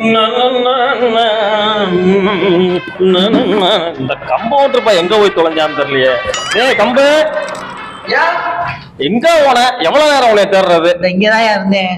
இந்த கம்பவுண்டர் பா எங்க போய் தொலைஞ்சான்னு தெரியலையே. ஏய் கம்பு. எங்க போன? எவ்வளவு நேரம் உன்னை தேடுறது? இங்கதான் இருந்தேன்.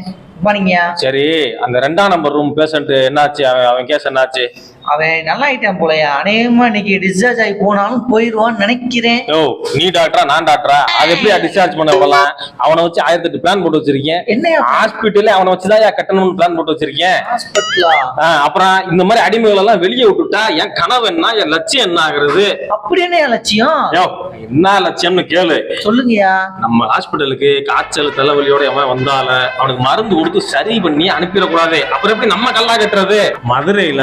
சரி அந்த ரெண்டாம் நம்பர் ரூம் பேஷண்ட் என்னாச்சு? அவன் அவன் கேஸ் என்னாச்சு? அவன் நல்லா ஆயிட்டான் போலயா. அநேகமா இன்னைக்கு டிஸ்சார்ஜ் ஆகி போனாலும் போயிருவான்னு நினைக்கிறேன். ஓ நீ டாக்டரா நான் டாக்டரா அது எப்படி டிஸ்சார்ஜ் பண்ண விடலாம் அவனை வச்சு ஆயிரத்தி எட்டு பிளான் போட்டு வச்சிருக்கேன். என்னையா ஹாஸ்பிட்டல்ல அவனை வச்சுதான் கட்டணும்னு பிளான் போட்டு வச்சிருக்கேன். ஹாஸ்பிட்டலா அப்புறம் இந்த மாதிரி அடிமைகள் எல்லாம் வெளியே விட்டுட்டா என் கனவு என்ன என் லட்சியம் என்ன ஆகுறது? அப்படி என்ன லட்சியம்? என்ன லட்சியம்னு கேளு. சொல்லுங்கய்யா. நம்ம ஹாஸ்பிட்டலுக்கு காய்ச்சல் தலைவலியோட எவன் வந்தால அவனுக்கு மருந்து கொடுத்து சரி பண்ணி அனுப்பிடக்கூடாது. அப்புறம் எப்படி நம்ம கல்லா கட்டுறது? மதுரையில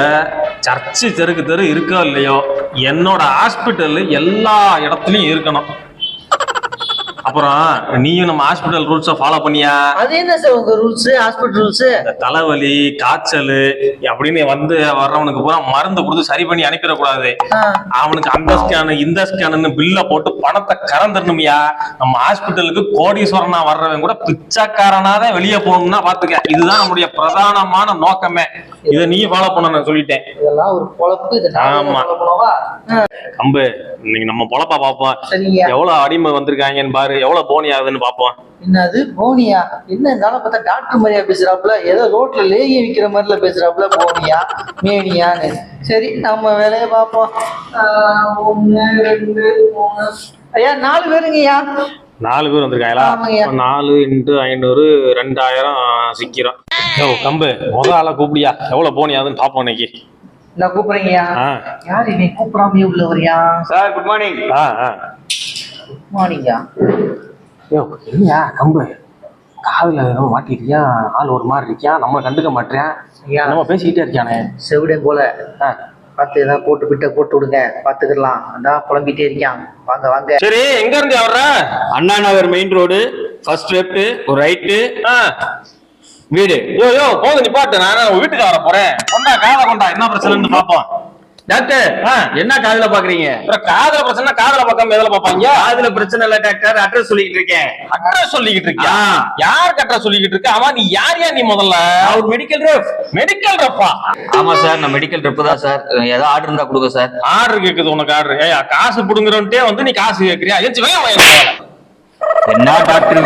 சர்ச்சு தெருக்கு தெரு இருக்கோ இல்லையோ? என்னோட ஹாஸ்பிட்டல் எல்லா இடத்துலயும் இருக்கணும். அப்புறம் நீயும் நம்ம ஹாஸ்பிட்டல் ரூல்ஸை ஃபாலோ பண்ணியா? அது என்ன சார் உங்க ரூல்ஸ் ஹாஸ்பிட்டல் ரூல்ஸ் தலைவலி காய்ச்சல் அப்படின்னு வந்து வர்றவனுக்கு பூரா மருந்து கொடுத்து சரி பண்ணி அனுப்பிடக்கூடாது. அவனுக்கு அந்த ஸ்கேனு இந்த ஸ்கேனு பில்ல போட்டு பணத்தை கறந்துடணும்யா. நம்ம ஹாஸ்பிட்டலுக்கு கோடீஸ்வரனா வர்றவன் கூட பிச்சைக்காரனா தான் வெளியே போகணும்னா பாத்துக்க. இதுதான் நம்முடைய பிரதானமான நோக்கமே. இதை நீ ஃபாலோ பண்ண நான் சொல்லிட்டேன். இதெல்லாம் ஒரு பொழப்பு ஆமா. கம்பு இன்னைக்கு நம்ம பொழப்பா சரிங்கய்யா எவ்வளவு அடிமை வந்திருக்காங்கன்னு பாரு எவ்வளவு போனி ஆகுதுன்னு பார்ப்போம். என்னது போனியா? என்ன இருந்தாலும் பார்த்தா டாக்டர் மாதிரியா பேசுறாப்புல ஏதோ ரோட்ல லேகி விக்கிற மாதிரில பேசுறாப்புல போனியா மேனியான்னு. சரி நம்ம வேலையை பார்ப்போம். ஒண்ணு ரெண்டு மூணு. ஐயா நாலு பேருங்கய்யா. நாலு பேர் வந்திருக்காங்களா? நாலு இன்ட்டு ஐநூறு ரெண்டாயிரம் சிக்கிறோம் யோ கம்பு முத ஆளை கூப்பிடியா? எவ்வளவு போனி ஆகுதுன்னு பார்ப்போம் இன்னைக்கு. நான் கூப்பிடுறீங்கய்யா. ஆ. யார் என்னை கூப்பிடாமயே உள்ள வரியா சார் குட் மார்னிங் ஆ. ஆ மார்னிங்கா யோ என்னையா கம்பு? காதுல ஏதோ மாட்டிருக்கியா ஆள் ஒரு மாதிரி இருக்கியா? நம்மளை கண்டுக்க மாட்டேன் நம்ம பேசிக்கிட்டே இருக்கானே செவிடன் போல. ஆ. பார்த்து ஏதாவது போட்டு பிட்ட போட்டு விடுங்க பார்த்துக்கலாம் அதான் புலம்பிட்டே இருக்கான் வாங்க வாங்க. சரி எங்க இருந்து வர்ற? Anna Nagar main road first left ஒரு ரைட்டு ஆ. வீடு. யோ யோ போதும் நிப்பாட்டு நான் வீட்டுக்கு வர போறேன். கொண்டா காதை கொண்டா. என்ன பிரச்சனைன்னு பாப்போம். டாக்டர் ஆ. என்ன காதுல பாக்குறீங்க? அப்புறம் காதல பிரச்சனை காதல பார்க்காம எதுல பாப்பாங்க காதுல பிரச்சனை இல்ல டாக்டர் அட்ரஸ் சொல்லிட்டு இருக்கேன். அட்ரஸ் சொல்லிக்கிட்டு இருக்கியா? ஆ. யார் கட்ட சொல்லிக்கிட்டு இருக்க? அவன் நீ யார் யா நீ முதல்ல? அவர் மெடிக்கல் ரெப் மெடிக்கல் ரப்பா ஆமா சார் நான் மெடிக்கல் ரெப் தான் சார். ஏதாவது ஆர்டர் இருந்தா கொடுங்க சார். ஆர்டர் கேக்குது உனக்கு ஆர்டர் ஏயா காசு புடுங்குறவன்ட்டே வந்து நீ காசு கேக்குறியா? என்ன டாக்டர்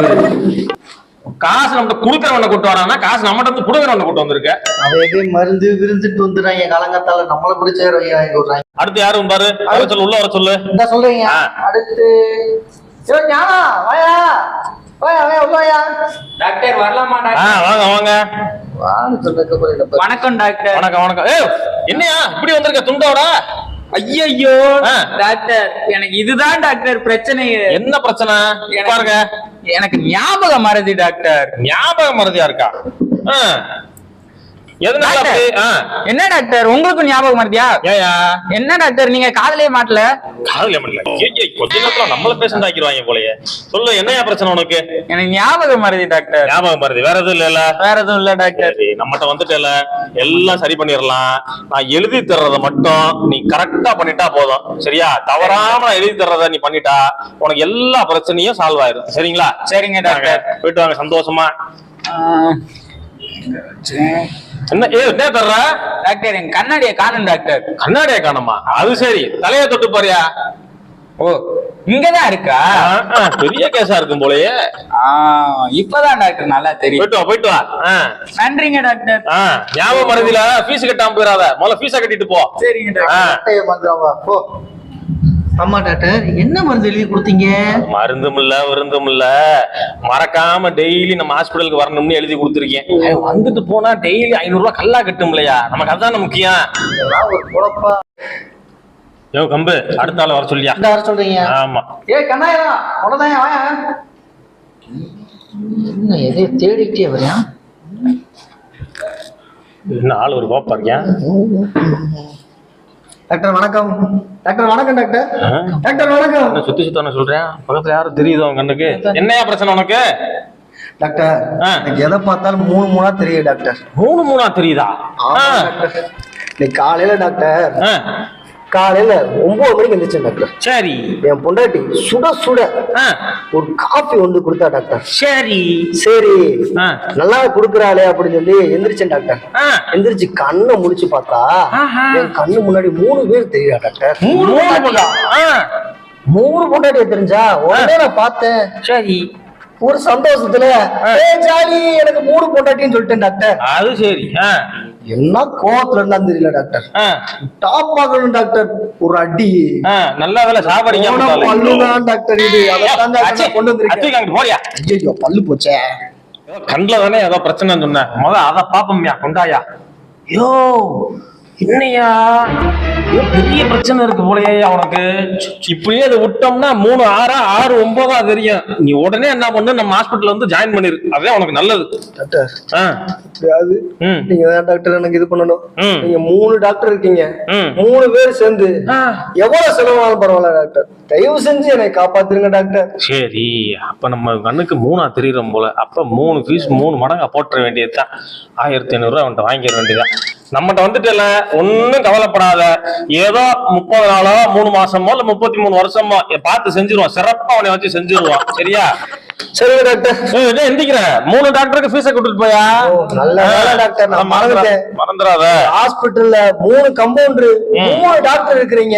காசு நம்மகிட்ட குடுக்கறவனை கூட்டு வரானா காசு நம்மகிட்ட இருந்து புடுங்குறவனை கூட்டு வந்திருக்க. அவன் எதே மருந்து விருந்துட்டு வந்துடுறாங்க காலங்கத்தால நம்மள பிடிச்ச வாங்கி விடுறாங்க அடுத்து யாரும் பாரு? வர சொல்லு உள்ள வர சொல்லு. இந்த சொல்றீங்க. அடுத்து ஐயோ ஞானா வாயா. டாக்டர் வரலாமா டாக்டர்? வாங்க வாங்க. வான்னு சொல்றதுக்கு அப்புறம் என்ன பாரு. வணக்கம் டாக்டர். வணக்கம் வணக்கம். ஏய் என்னையா? இப்படி வந்திருக்க துண்டோட? ஐயோ. டாக்டர் எனக்கு இதுதான் டாக்டர் பிரச்சனை. என்ன பிரச்சனை? பாருங்க. எனக்கு ஞாபகம் மறதி டாக்டர். ஞாபகம் மறதியா இருக்கா ஆ. எதனால டாக்டர். அப்படி ஆ. என்ன டாக்டர்? உங்களுக்கும் ஞாபகம் மறதியா என்ன டாக்டர்? நீங்க காதலே மாட்டல. காதுல ஏய் கொஞ்ச நேரத்துல நம்மள பேஷண்ட் ஆக்கிடுவாங்க போலயே. சொல்லு என்னையா பிரச்சனை உனக்கு? எனக்கு ஞாபகம் மறதி டாக்டர். ஞாபகம் மறதி வேற எதுவும் இல்ல வேற எதுவும் இல்ல டாக்டர். நம்மகிட்ட வந்துட்டல எல்லாம் சரி பண்ணிடலாம். நான் எழுதி தர்றத மட்டும் நீ கரெக்டா பண்ணிட்டா போதும். சரியா? தவறாம எழுதி தர்றத நீ பண்ணிட்டா உனக்கு எல்லா பிரச்சனையும் சால்வ் ஆயிரும். சரிங்களா? சரிங்க டாக்டர். போயிட்டு வாங்க. சந்தோஷமா. என்ன? ஏ என்ன தர்ற? டாக்டர் என் கண்ணாடியை காணும் டாக்டர். கண்ணாடியை காணுமா? அது சரி. தலைய தொட்டு பாரியா. ஓ இங்கதான் இருக்கா? பெரிய கேஸா இருக்கும் போலயே. ஆ, இப்பதான் டாக்டர் நல்லா தெரியும். போயிட்டு வா போயிட்டு வா. நன்றிங்க டாக்டர். ஆ, ஞாபகம் மறதியில ஃபீஸ் கட்டாம போயிடாத முதல்ல ஃபீஸ கட்டிட்டு போ. சரிங்க டாக்டர். போ. ஆமா டாக்டர். என்ன மருந்து எழுதி கொடுத்தீங்க? மருந்தும் இல்ல விருந்தும் இல்ல மறக்காம டெய்லி நம்ம ஹாஸ்பிடலுக்கு வரணும்னு எழுதி கொடுத்துருக்கேன். வந்துட்டு போனா டெய்லி ஐநூறு ரூபாய் கல்லா கட்டும் இல்லையா நமக்கு அதுதான் முக்கியம். இதெல்லாம் ஒரு குழப்பா யோ கம்பு அடுத்த ஆள் வர சொல்லியா? வர சொல்றீங்க. ஆமா. ஏ கண்ணாயா உடனே வாயா? எதையோ தேடிக்கிட்டே வரியா என்ன ஆள் ஒரு கோப்பா இருக்கேன் டாக்டர் வணக்கம். டாக்டர் வணக்கம் டாக்டர்? டாக்டர் வணக்கம். என்ன சுத்தி சுத்தான சொல்றேன் பக்கத்துல யாரும் தெரியுதோ அவன் கண்ணுக்கு? என்னையா பிரச்சனை உனக்கு? டாக்டர். எனக்கு எதை பார்த்தாலும் மூணு மூணா தெரியும் டாக்டர். மூணு மூணா தெரியுதா? இன்னைக்கு காலையில டாக்டர் காலையில ஒன்பது மணிக்கு எந்திரிச்சேன் டாக்டர். சரி. என் பொண்டாட்டி சுட சுட ஒரு காஃபி வந்து கொடுத்தா டாக்டர். சரி. சரி. நல்லா குடுக்குறாளே அப்படின்னு சொல்லி எந்திரிச்சேன் டாக்டர். எந்திரிச்சு கண்ணை முடிச்சு பார்த்தா. என் கண்ணு முன்னாடி மூணு பேர் தெரியா டாக்டர்? மூணு பொண்டாட்டியா? மூணு பொண்டாட்டிய தெரிஞ்சா உடனே நான் பார்த்தேன். சரி. ஒரு சந்தோஷத்துல ஜாலி எனக்கு மூணு பொண்டாட்டின்னு சொல்லிட்டேன் டாக்டர். அது சரி. என்ன கோவத்துல இருந்தான்னு தெரியல டாக்டர். டாப் ஆகணும் டாக்டர். ஒரு அடி. நல்ல வேலை சாப்பாடு போன பல்லுதான் டாக்டர் இது. அதான் கொண்டு வந்திருக்கேன். போறியா? ஐயோ பல்லு போச்சே. கண்ணுல தானே ஏதோ பிரச்சனைன்னு சொன்ன. முத அத பாப்போம்யா கொண்டாயா. யோ என்னையா? பெரிய பிரச்சனை இருக்கு போலயே உனக்கு இப்படியே அதை விட்டோம்னா மூணு ஆறா ஆறு ஒன்பதா தெரியும். நீ உடனே என்ன பண்ணு நம்ம ஹாஸ்பிட்டல் வந்து ஜாயின் பண்ணிரு. அதே உனக்கு நல்லது. டாக்டர் எப்படியாவது நீங்க தான் டாக்டர் எனக்கு இது பண்ணணும். நீங்க மூணு டாக்டர் இருக்கீங்க. மூணு பேர் சேர்ந்து. எவ்வளவு செலவானாலும் பரவாயில்ல டாக்டர். தயவு செஞ்சு என்னை காப்பாத்துருங்க டாக்டர். சரி அப்ப நம்ம கண்ணுக்கு மூணா தெரியுறோம் போல. அப்ப மூணு ஃபீஸ் மூணு மடங்கா போட்டுற வேண்டியதுதான். ஆயிரத்தி ஐநூறு ரூபா அவன்கிட்ட வாங்கிட வேண்டியதுதான். நம்மகிட்ட வந்துட்டுல ஒன்னும் கவலைப்படாத. ஏதோ முப்பது நாளோ மூணு மாசமோ இல்ல முப்பத்தி மூணு வருஷமோ பார்த்து செஞ்சிருவோம். சிறப்பா அவனை வச்சு செஞ்சிருவோம். சரியா? சரிங்க டாக்டர். ஏய், என்ன எந்திக்கிற? மூணு டாக்டருக்கு ஃபீஸை கொடுத்துட்டு போயா? நல்ல டாக்டர். நான் மறந்துட்டேன். மறந்துடாத. ஹாஸ்பிட்டல்ல மூணு கம்பவுண்டர் மூணு டாக்டர் இருக்கிறீங்க.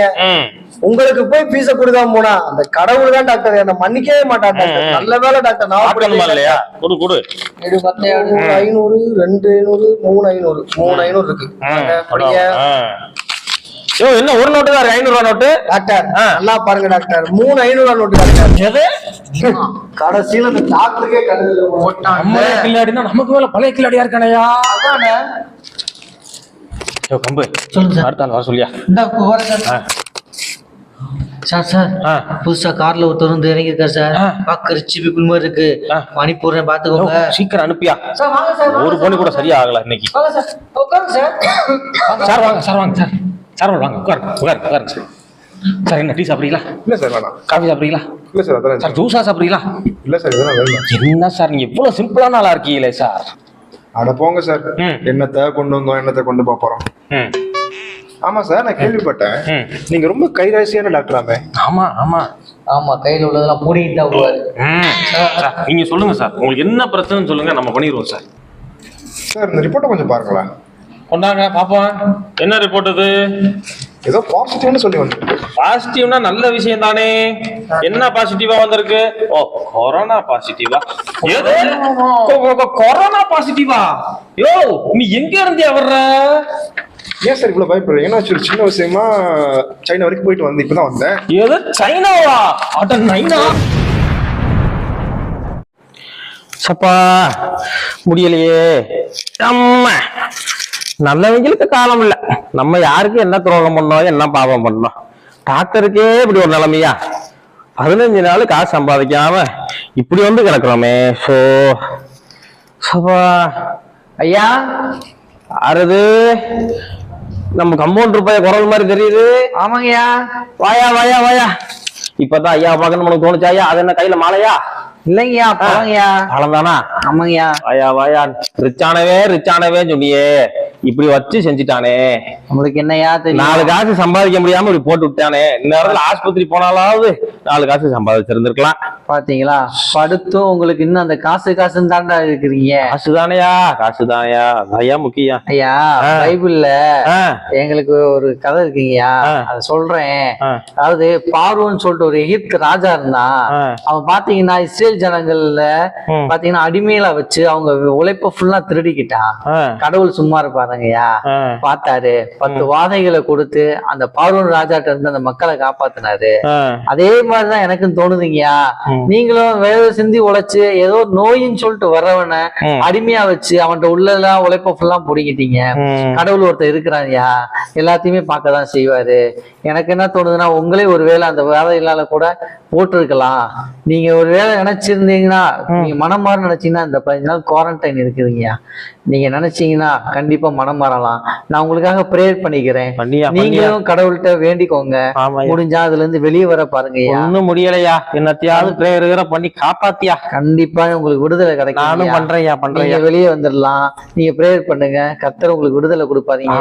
உங்களுக்கு போய் பீஸ கொடுக்காம போனா அந்த கடவுள் தான் டாக்டர். என்ன மன்னிக்கவே மாட்டான் டாக்டர். நல்ல வேலை டாக்டர். நான் இல்லையா கொடு கொடு. பத்து ஐநூறு ரெண்டு ஐநூறு மூணு ஐநூறு. மூணு ஐநூறு இருக்கு. படிங்க ஆ. யோ என்ன ஒரு நோட்டு தான் ஐநூறு ரூபா நோட்டு டாக்டர் ஆ. நல்லா பாருங்க டாக்டர். மூணு ஐநூறு நோட்டு டாக்டர். எது? கடைசியில இந்த டாக்டருக்கே கடைசியில நம்ம கில்லாடினா நமக்கு மேல பழைய கில்லாடியா இருக்கானயா? அதானே? யோ கம்பு. சொல்லுங்க சார். அடுத்த வர சொல்லியா? இந்த சார். ஆ. Sir sir. ஆ. புதுசா கார்ல ஒருத்தர் வந்து இறங்கியிருக்காரு சார். ஆ. பாக்க ரிச்சி மாதிரி இருக்கு. ஆ. மணி போடுறேன் யோ, பாத்துக்கோங்க சீக்கிரம் அனுப்பியா? சார் வாங்க சார் ஒரு பொண்ணு கூட சரியா ஆகல இன்னைக்கு. வாங்க சார். உட்காருங்க சார். சார் வாங்க சார் வாங்க சார். சார் வாங்க உட்காரு உட்காரு உட்காருங்க. சார் சார் என்ன டீ சாப்பிடுறீங்களா? இல்ல சார் வேணாம். காஃபி சாப்பிடுறீங்களா? இல்ல சார் அதெல்லாம் சார் ஜூஸா சாப்பிடுறீங்களா? இல்ல சார் இதெல்லாம் வேணும் என்ன சார் நீங்க இவ்வளவு சிம்பிளான ஆளா இருக்கீங்களே சார்? அட போங்க சார். ம். என்னத்தை கொண்டு வந்தோம் என்னத்தை கொண்டு போக போறோம்? ம். ஆமா சார் நான் கேள்விப்பட்டேன். ம். நீங்க ரொம்ப கைராசியான டாக்டராமே ஆமா. ஆமா ஆமா. கையில உள்ளதெல்லாம் மூடிட்டு தான் விடுவாரு நீங்க சொல்லுங்க சார். உங்களுக்கு என்ன பிரச்சனைன்னு சொல்லுங்க நம்ம பண்ணிடுவோம் சார். சார் இந்த ரிப்போர்ட்டை கொஞ்சம் பாருங்களேன். கொண்டாங்க பாப்போம். என்ன ரிப்போர்ட் இது? ஏதோ பாசிட்டிவ்னு சொல்லி வந்துருக்கு பாசிட்டிவ்னா நல்ல விஷயம் தானே. என்ன பாசிட்டிவா வந்திருக்கு? ஓ கொரோனா பாசிட்டிவா கொ- கொரோனா பாசிட்டிவா யோ நீ எங்க இருந்தே வர்ற? ஏன் சார் இவ்வளவு பயப்படுறீங்க? ஏன்னா ஒரு சின்ன விஷயமா சைனா வரைக்கும் போயிட்டு வந்து இப்பதான் வந்தேன். எது சைனாவா அட நைனா சப்பா முடியலையே. அம்மா. நல்லவங்களுக்கு காலம் இல்ல. நம்ம யாருக்கு என்ன துரோகம் பண்ணோம் என்ன பாவம் பண்ணோம்? டாக்டருக்கே இப்படி ஒரு நிலைமையா? பதினஞ்சு நாள் காசு சம்பாதிக்காம இப்படி வந்து கிடக்குறோமே. ஸோ சப்பா ஐயா யாரது நம்ம கம்பவுண்டர் பைய குரல் மாதிரி தெரியுது. ஆமாங்கய்யா. வாயா வாயா வாயா. இப்பதான் ஐயா பார்க்கணும் உனக்கு தோணுச்சா ஐயா? அது என்ன கையில மாலையா? இல்லைங்கய்யா பழங்கய்யா பழம்தானா ஆமாங்கய்யா. வாயா வாயா. ரிச்சானவே ரிச்சானவே சொன்னியே இப்படி வச்சு செஞ்சுட்டானே. உங்களுக்கு என்னய்யா தெரியும்? நாலு காசு சம்பாதிக்க முடியாம இப்படி போட்டு விட்டானே. நேரத்துல ஆஸ்பத்திரி போனாலாவது நாலு காசு சம்பாதிச்சிருந்திருக்கலாம். பாத்தீங்களா? படுத்தும் உங்களுக்கு இன்னும் அந்த காசு காசுன்னு தாண்டா இருக்கிறீங்க. காசு தானையா காசு தானையா ஐயா முக்கியம் ஐயா. பைபிள்ல எங்களுக்கு ஒரு கதை இருக்குங்கய்யா. ஆ. அத சொல்றேன். அதாவது பார்வோன்னு சொல்லிட்டு ஒரு எகிப்து ராஜா இருந்தான். ஆ. அவன் பாத்தீங்கன்னா இஸ்ரேல் ஜனங்கள்ல. பாத்தீங்கன்னா அடிமையில வச்சு அவங்க உழைப்ப ஃபுல்லா திருடிக்கிட்டான். கடவுள் சும்மா இருப்பாருங்கய்யா ஆ. பார்த்தாரு பத்து வாதைகளை கொடுத்து அந்த பார்வோன் ராஜாட்ட இருந்து அந்த மக்களை காப்பாத்தினாரு. அதே மாதிரிதான் எனக்கும் தோணுதுங்கய்யா. நீங்களும் வேலை சிந்தி உழைச்சு ஏதோ நோயின்னு சொல்லிட்டு வர்றவனை. அடிமையா வச்சு அவன்கிட்ட உள்ளதெல்லாம் உழைப்ப ஃபுல்லா பிடிங்கிட்டீங்க ம். கடவுள் ஒருத்தர் இருக்கிறான்யா எல்லாத்தையுமே பார்க்க தான் செய்வாரு எனக்கு என்ன தோணுதுன்னா உங்களே ஒருவேளை அந்த வேலையினால கூட போட்டிருக்கலாம். நீங்க ஒரு வேளை நினைச்சிருந்தீங்கன்னா நீங்க மனம் மாற நினைச்சீங்கன்னா இந்த பதினஞ்சு நாள் குவாரண்டைன் இருக்குதுங்கய்யா. நீங்க நினைச்சீங்கன்னா கண்டிப்பா மனம் மாறலாம். நான் உங்களுக்காக ப்ரேயர் பண்ணிக்கிறேன். நீங்களும் கடவுள்கிட்ட வேண்டிக்கோங்க. முடிஞ்சா அதுல இருந்து வெளியே வர பாருங்கய்யா. ஒண்ணும் முடியலையா? என்னத்தையாவது பிரேயர் பண்ணி காப்பாத்தியா? கண்டிப்பா உங்களுக்கு விடுதலை நானும் கிடைக்கும் பண்றேன்யா. நீங்க பண்றேன்யா வெளியே வந்துடலாம் நீங்க ப்ரேயர் பண்ணுங்க. கர்த்தர் உங்களுக்கு விடுதலை கொடுப்பாதீங்க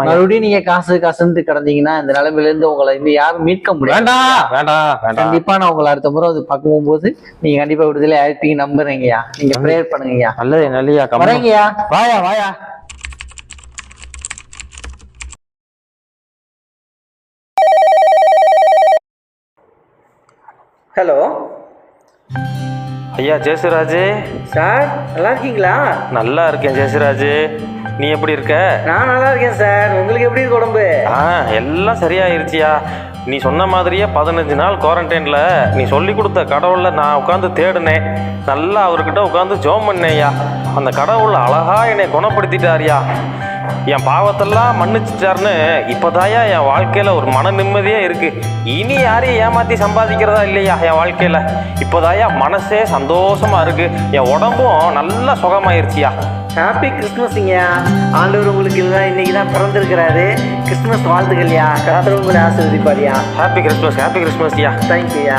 மறுபடியும் நீங்க காசு காசுன்னு கிடந்தீங்கன்னா இந்த நிலைமையில இருந்து உங்களை இன்னும் யாரும் மீட்க முடியாது. வேண்டாம் வேண்டாம் வேண்டாம் கண்டிப்பா நான் உங்களை அடுத்த முறை வந்து பார்க்க போகும்போது நீங்க கண்டிப்பா விடுதலை ஆயிருப்பீங்க நம்புறீங்கய்யா. நீங்க ப்ரேயர் பண்ணுங்கய்யா. நல்லது நல்லையா வரேங்கய்யா. வாயா வாயா. ஹலோ. ஐயா ஜெயசுராஜ். சார் நல்லா இருக்கீங்களா நல்லா இருக்கேன் ஜெயசுராஜ். நீ எப்படி இருக்க? நான் நல்லா இருக்கேன் சார். உங்களுக்கு எப்படி இருக்கு உடம்பு? ஆ எல்லாம் சரியாயிருச்சியா நீ சொன்ன மாதிரியே பதினஞ்சு நாள் குவாரண்டைனில் நீ சொல்லி கொடுத்த கடவுளில் நான் உட்காந்து தேடினேன். நல்லா அவர்கிட்ட உட்காந்து ஜோம் பண்ணேயா அந்த கடவுள் அழகாக என்னை குணப்படுத்திட்டாரியா. என் பாவத்தெல்லாம் மன்னிச்சிட்டாருன்னு இப்போதாயா என் வாழ்க்கையில் ஒரு மன நிம்மதியே இருக்குது இனி யாரையும் ஏமாற்றி சம்பாதிக்கிறதா இல்லையா என் வாழ்க்கையில்? இப்போதாயா மனசே சந்தோஷமாக இருக்குது என் உடம்பும் நல்லா சுகமாயிருச்சியா. ஹாப்பி கிறிஸ்மஸ்ங்கய்யா ஆண்டவர் உங்களுக்கு இல்லை இன்னைக்கு தான் பிறந்திருக்கிறாரு. கிறிஸ்மஸ் வாழ்த்துக்கள்யா கர்த்தர் உங்களை ஆசீர்வதிப்பாரியா ஹாப்பி கிறிஸ்மஸ் ஹாப்பி கிறிஸ்மஸ்யா தேங்க்யூயா